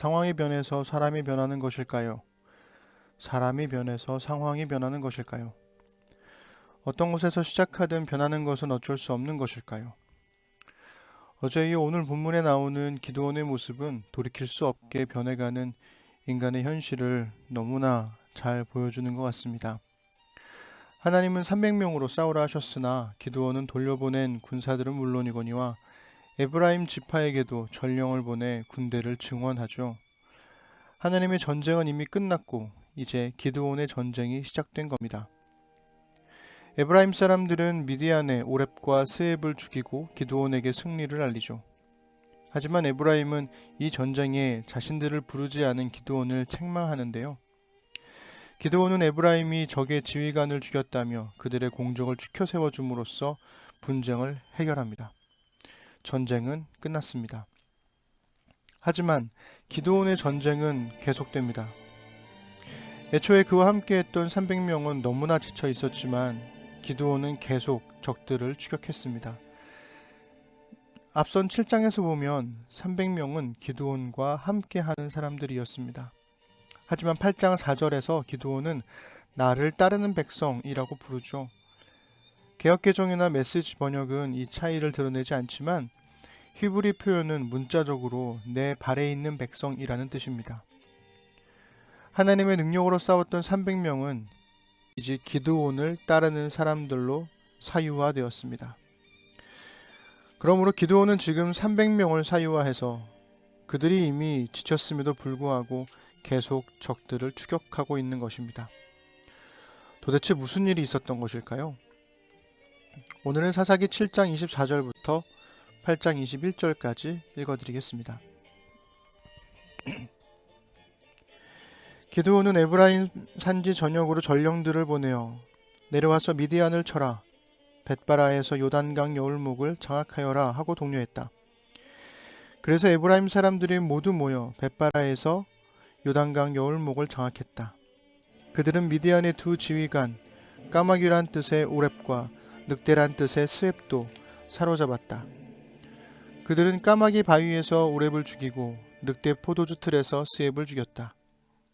상황이 변해서 사람이 변하는 것일까요? 사람이 변해서 상황이 변하는 것일까요? 어떤 곳에서 시작하든 변하는 것은 어쩔 수 없는 것일까요? 어제 이어 오늘 본문에 나오는 기도원의 모습은 돌이킬 수 없게 변해가는 인간의 현실을 너무나 잘 보여주는 것 같습니다. 하나님은 300명으로 싸우라 하셨으나 기도원은 돌려보낸 군사들은 물론이거니와 에브라임 지파에게도 전령을 보내 군대를 증원하죠. 하나님의 전쟁은 이미 끝났고 이제 기드온의 전쟁이 시작된 겁니다. 에브라임 사람들은 미디안의 오렙과 스앱을 죽이고 기드온에게 승리를 알리죠. 하지만 에브라임은 이 전쟁에 자신들을 부르지 않은 기드온을 책망하는데요. 기드온은 에브라임이 적의 지휘관을 죽였다며 그들의 공적을 추켜 세워 줌으로써 분쟁을 해결합니다. 전쟁은 끝났습니다. 하지만 기드온의 전쟁은 계속됩니다. 애초에 그와 함께했던 300명은 너무나 지쳐 있었지만 기드온은 계속 적들을 추격했습니다. 앞선 7장에서 보면 300명은 기드온과 함께하는 사람들이었습니다. 하지만 8장 4절에서 기드온은 나를 따르는 백성이라고 부르죠. 개혁 개정이나 메시지 번역은 이 차이를 드러내지 않지만 히브리 표현은 문자적으로 내 발에 있는 백성이라는 뜻입니다. 하나님의 능력으로 싸웠던 300명은 이제 기드온을 따르는 사람들로 사유화되었습니다. 그러므로 기드온은 지금 300명을 사유화해서 그들이 이미 지쳤음에도 불구하고 계속 적들을 추격하고 있는 것입니다. 도대체 무슨 일이 있었던 것일까요? 오늘은 사사기 7장 24절부터 8장 21절까지 읽어드리겠습니다. 기드온은 에브라임 산지 전역으로 전령들을 보내어 내려와서 미디안을 쳐라 벳바라에서 요단강 여울목을 장악하여라 하고 독려했다. 그래서 에브라임 사람들이 모두 모여 벳바라에서 요단강 여울목을 장악했다. 그들은 미디안의 두 지휘관 까마귀란 뜻의 오렙과 늑대란 뜻의 스웹도 사로잡았다. 그들은 까마귀 바위에서 오렙을 죽이고 늑대 포도주 틀에서 스웹을 죽였다.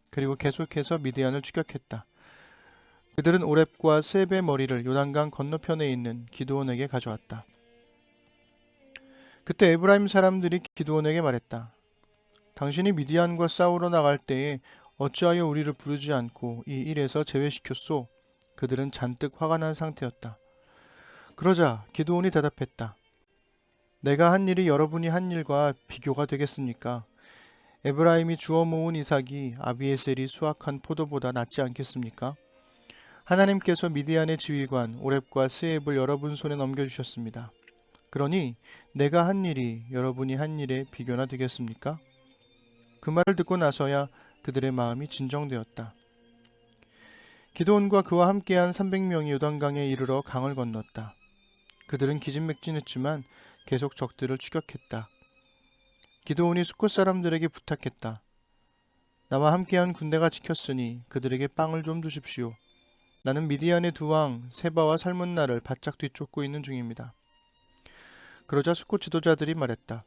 그리고 계속해서 미디안을 추격했다. 그들은 오렙과 스웹의 머리를 요단강 건너편에 있는 기드온에게 가져왔다. 그때 에브라임 사람들이 기드온에게 말했다. 당신이 미디안과 싸우러 나갈 때에 어찌하여 우리를 부르지 않고 이 일에서 제외시켰소? 그들은 잔뜩 화가 난 상태였다. 그러자 기드온이 대답했다. 내가 한 일이 여러분이 한 일과 비교가 되겠습니까? 에브라임이 주워 모은 이삭이 아비에셀이 수확한 포도보다 낫지 않겠습니까? 하나님께서 미디안의 지휘관 오렙과 스앱을 여러분 손에 넘겨주셨습니다. 그러니 내가 한 일이 여러분이 한 일에 비교나 되겠습니까? 그 말을 듣고 나서야 그들의 마음이 진정되었다. 기도원과 그와 함께한 300명이 요단강에 이르러 강을 건넜다. 그들은 기진맥진했지만 계속 적들을 추격했다. 기도원이 수컷 사람들에게 부탁했다. 나와 함께한 군대가 지켰으니 그들에게 빵을 좀 주십시오. 나는 미디안의 두 왕 세바와 살문나를 바짝 뒤쫓고 있는 중입니다. 그러자 수컷 지도자들이 말했다.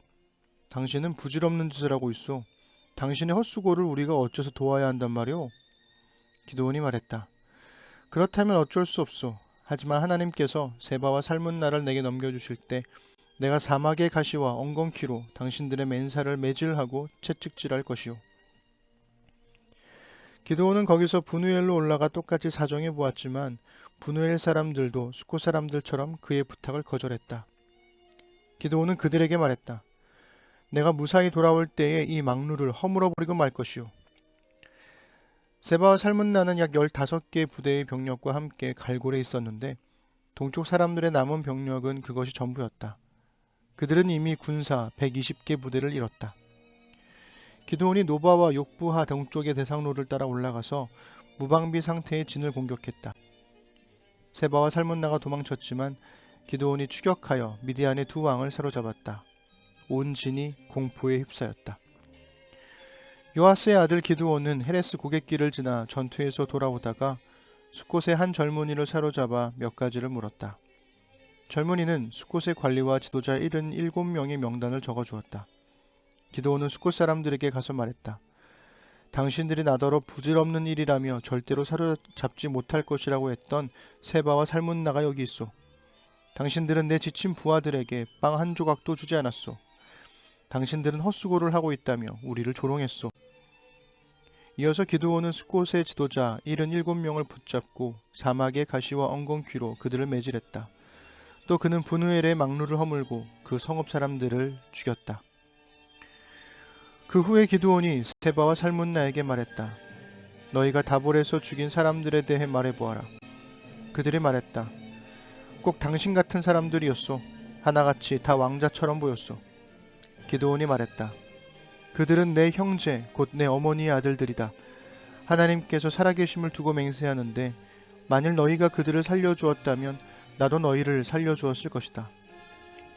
당신은 부질없는 짓을 하고 있어. 당신의 헛수고를 우리가 어째서 도와야 한단 말이오? 기도원이 말했다. 그렇다면 어쩔 수 없소. 하지만 하나님께서 세바와 살문나를 내게 넘겨주실 때 내가 사막의 가시와 엉겅퀴로 당신들의 맨살을 매질하고 채찍질할 것이오. 기도원은 거기서 분우엘로 올라가 똑같이 사정해 보았지만 분우엘 사람들도 수코 사람들처럼 그의 부탁을 거절했다. 기도원은 그들에게 말했다. 내가 무사히 돌아올 때에 이 망루를 허물어 버리고 말 것이오. 세바와 살문나는 약 15개의 부대의 병력과 함께 갈골에 있었는데 동쪽 사람들의 남은 병력은 그것이 전부였다. 그들은 이미 군사 120개 부대를 잃었다. 기도원이 노바와 욕부하 동쪽의 대상로를 따라 올라가서 무방비 상태의 진을 공격했다. 세바와 살문나가 도망쳤지만 기도원이 추격하여 미디안의 두 왕을 사로잡았다. 온 진이 공포에 휩싸였다. 요아스의 아들 기드온은 헤레스 고갯길을 지나 전투에서 돌아오다가 수꽃의 한 젊은이를 사로잡아 몇 가지를 물었다. 젊은이는 수꽃의 관리와 지도자 77명의 명단을 적어주었다. 기도원은 숫곳 사람들에게 가서 말했다. 당신들이 나더러 부질없는 일이라며 절대로 사로잡지 못할 것이라고 했던 세바와 살문나가 여기 있어. 당신들은 내 지친 부하들에게 빵 한 조각도 주지 않았소. 당신들은 헛수고를 하고 있다며 우리를 조롱했소. 이어서 기드온은 스콧의 지도자 77명을 붙잡고 사막의 가시와 엉겅퀴로 그들을 매질했다. 또 그는 분우엘의 망루를 허물고 그 성읍 사람들을 죽였다. 그 후에 기드온이 스테바와 살문나에게 말했다. 너희가 다볼에서 죽인 사람들에 대해 말해보아라. 그들이 말했다. 꼭 당신 같은 사람들이었소. 하나같이 다 왕자처럼 보였소. 기드온이 말했다. 그들은 내 형제, 곧 내 어머니의 아들들이다. 하나님께서 살아계심을 두고 맹세하는데 만일 너희가 그들을 살려주었다면 나도 너희를 살려주었을 것이다.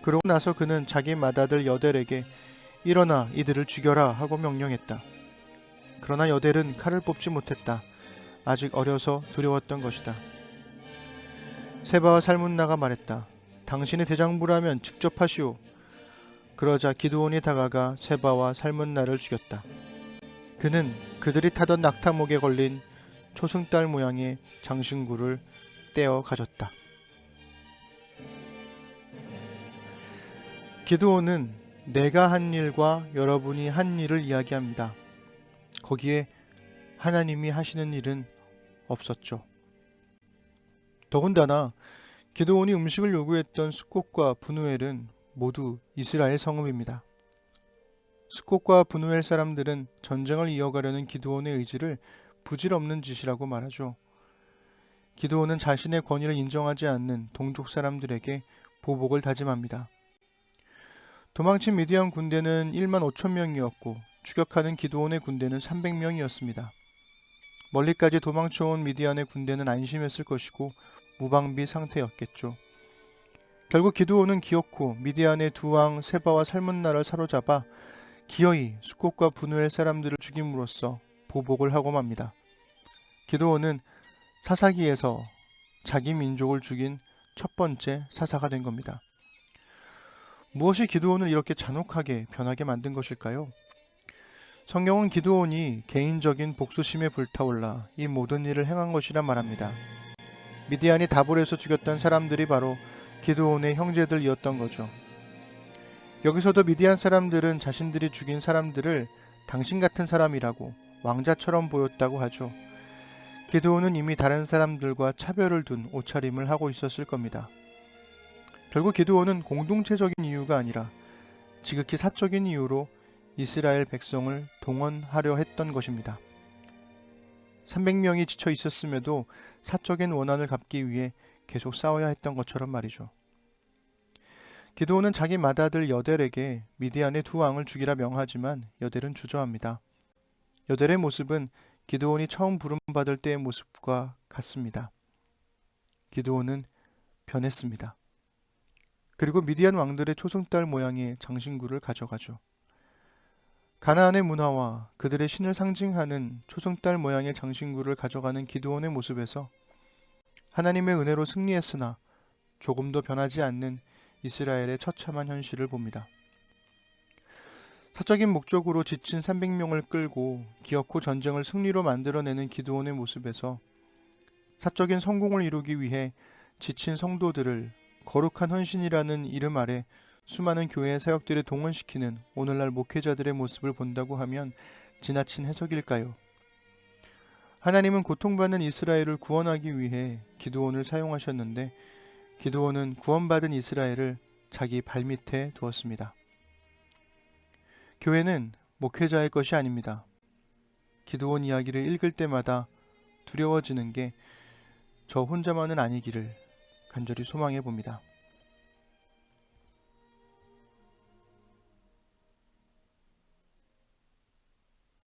그러고 나서 그는 자기 맏아들 여델에게 일어나 이들을 죽여라 하고 명령했다. 그러나 여델은 칼을 뽑지 못했다. 아직 어려서 두려웠던 것이다. 세바와 살문나가 말했다. 당신이 대장부라면 직접 하시오. 그러자 기드온이 다가가 세바와 살문나를 죽였다. 그는 그들이 타던 낙타목에 걸린 초승달 모양의 장신구를 떼어 가졌다. 기드온은 내가 한 일과 여러분이 한 일을 이야기합니다. 거기에 하나님이 하시는 일은 없었죠. 더군다나 기드온이 음식을 요구했던 스콧과 분우엘은 모두 이스라엘 성읍입니다. 스콧과 분우엘 사람들은 전쟁을 이어가려는 기드온의 의지를 부질없는 짓이라고 말하죠. 기드온은 자신의 권위를 인정하지 않는 동족 사람들에게 보복을 다짐합니다. 도망친 미디안 군대는 1만 5천 명이었고 추격하는 기드온의 군대는 300명이었습니다. 멀리까지 도망쳐온 미디안의 군대는 안심했을 것이고 무방비 상태였겠죠. 결국 기드온은 기어코 미디안의 두 왕 세바와 살문나를 사로잡아 기어이 수꽃과 분우엘 사람들을 죽임으로써 보복을 하고 맙니다. 기드온은 사사기에서 자기 민족을 죽인 첫 번째 사사가 된 겁니다. 무엇이 기드온을 이렇게 잔혹하게 변하게 만든 것일까요? 성경은 기드온이 개인적인 복수심에 불타올라 이 모든 일을 행한 것이라 말합니다. 미디안이 다볼에서 죽였던 사람들이 바로 기드온의 형제들이었던 거죠. 여기서도 미디안 사람들은 자신들이 죽인 사람들을 당신 같은 사람이라고 왕자처럼 보였다고 하죠. 기드온은 이미 다른 사람들과 차별을 둔 옷차림을 하고 있었을 겁니다. 결국 기드온은 공동체적인 이유가 아니라 지극히 사적인 이유로 이스라엘 백성을 동원하려 했던 것입니다. 300명이 지쳐 있었음에도 사적인 원한을 갚기 위해 계속 싸워야 했던 것처럼 말이죠. 기도원은 자기 맏아들 여델에게 미디안의 두 왕을 죽이라 명하지만 여델은 주저합니다. 여델의 모습은 기도원이 처음 부름받을 때의 모습과 같습니다. 기도원은 변했습니다. 그리고 미디안 왕들의 초승달 모양의 장신구를 가져가죠. 가나안의 문화와 그들의 신을 상징하는 초승달 모양의 장신구를 가져가는 기드온의 모습에서 하나님의 은혜로 승리했으나 조금도 변하지 않는 이스라엘의 처참한 현실을 봅니다. 사적인 목적으로 지친 300명을 끌고 기어코 전쟁을 승리로 만들어내는 기드온의 모습에서 사적인 성공을 이루기 위해 지친 성도들을 거룩한 헌신이라는 이름 아래 수많은 교회의 사역들을 동원시키는 오늘날 목회자들의 모습을 본다고 하면 지나친 해석일까요? 하나님은 고통받는 이스라엘을 구원하기 위해 기드온을 사용하셨는데 기드온은 구원받은 이스라엘을 자기 발밑에 두었습니다. 교회는 목회자의 것이 아닙니다. 기드온 이야기를 읽을 때마다 두려워지는 게 저 혼자만은 아니기를 간절히 소망해 봅니다.